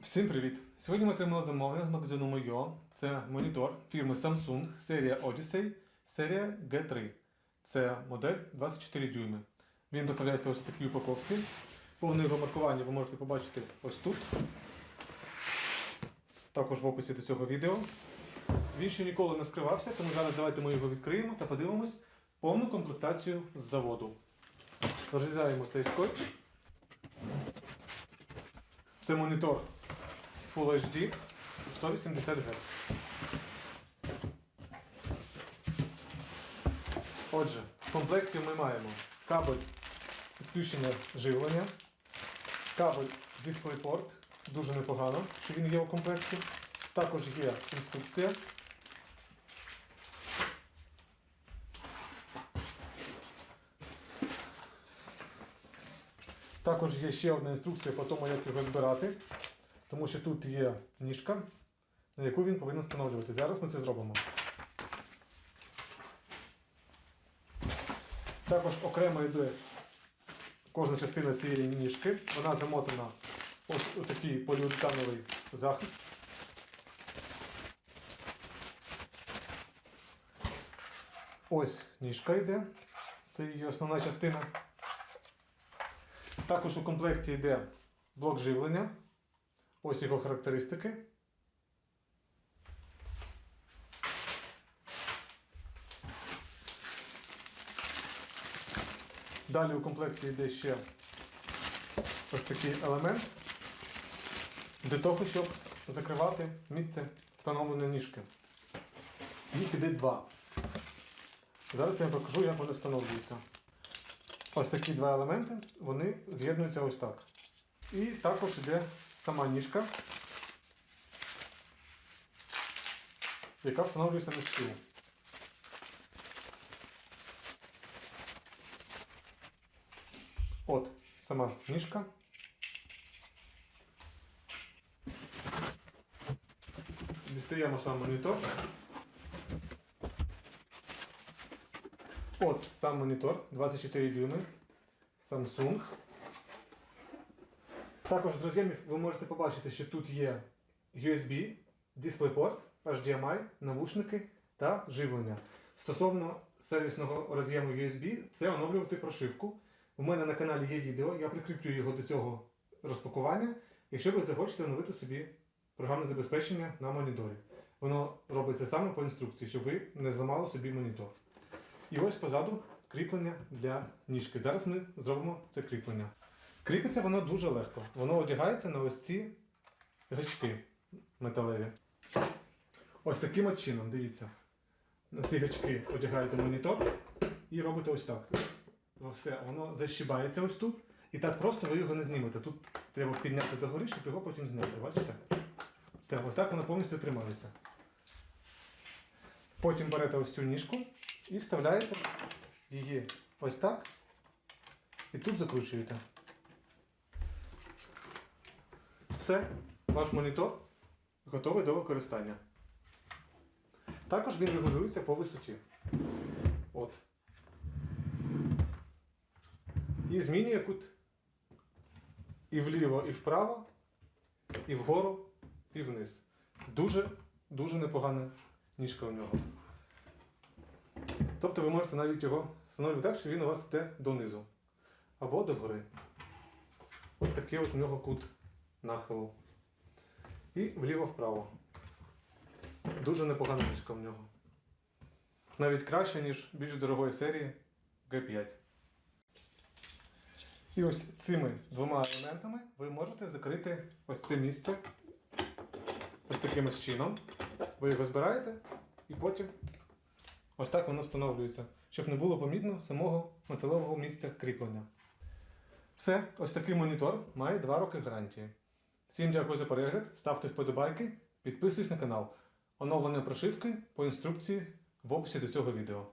Всім привіт! Сьогодні ми отримали замовлення з магазину Мойо. Це монітор фірми Samsung, серія Odyssey, серія G3. Це модель 24 дюйми. Він доставляється ось у такій упаковці. Повне його маркування ви можете побачити ось тут. Також в описі до цього відео. Він ще ніколи не скривався, тому зараз давайте ми його відкриємо та подивимось повну комплектацію з заводу. Розрізаємо цей скотч. Це монітор Full HD 180 Гц. Отже, в комплекті ми маємо кабель підключення живлення, кабель DisplayPort, дуже непогано, що він є у комплекті. Також є інструкція. Також є ще одна інструкція по тому, як його збирати, тому що тут є ніжка, на яку він повинен встановлювати. Зараз ми це зробимо. Також окремо йде кожна частина цієї ніжки. Вона замотана ось у такий поліуретановий захист. Ось ніжка йде. Це її основна частина. Також у комплекті йде блок живлення. Ось його характеристики. Далі у комплекті йде ще ось такий елемент для того, щоб закривати місце встановлення ніжки. Їх іде два. Зараз я вам покажу, як вони встановлюються. Ось такі два елементи, вони з'єднуються ось так. І також йде сама ніжка, яка встановлюється на стіл. От сама ніжка. Дістаємо сам монітор. От сам монітор 24 дюйми Samsung. Також з роз'ємів ви можете побачити, що тут є USB, DisplayPort, HDMI, навушники та живлення. Стосовно сервісного роз'єму USB, це оновлювати прошивку. У мене на каналі є відео, я прикріплю його до цього розпакування, якщо ви захочете оновити собі програмне забезпечення на моніторі. Воно робиться саме по інструкції, щоб ви не зламали собі монітор. І ось позаду кріплення для ніжки. Зараз ми зробимо це кріплення. Кріпиться воно дуже легко. Воно одягається на ось ці гачки металеві. Ось таким от чином, дивіться. На ці гачки одягаєте монітор і робите ось так. Все, воно защібається ось тут. І так просто ви його не знімете. Тут треба підняти догори, щоб його потім зняти. Бачите? Все, ось так воно повністю тримається. Потім берете ось цю ніжку і вставляєте її ось так. І тут закручуєте. Все, ваш монітор готовий до використання. Також він регулюється по висоті. От. І змінює кут і вліво, і вправо, і вгору, і вниз. Дуже, дуже непогана ніжка у нього. Тобто ви можете навіть його встановити так, що він у вас йде донизу. Або догори. Ось такий от у нього кут нахилу. І вліво-вправо. Дуже непогана ніжка в нього. Навіть краще, ніж більш дорогої серії G5. І ось цими двома елементами ви можете закрити ось це місце ось таким ось чином. Ви його збираєте і потім ось так воно встановлюється, щоб не було помітно самого металевого місця кріплення. Все, ось такий монітор має 2 роки гарантії. Всім дякую за перегляд, ставте вподобайки, підписуйтесь на канал. Оновлення прошивки по інструкції в описі до цього відео.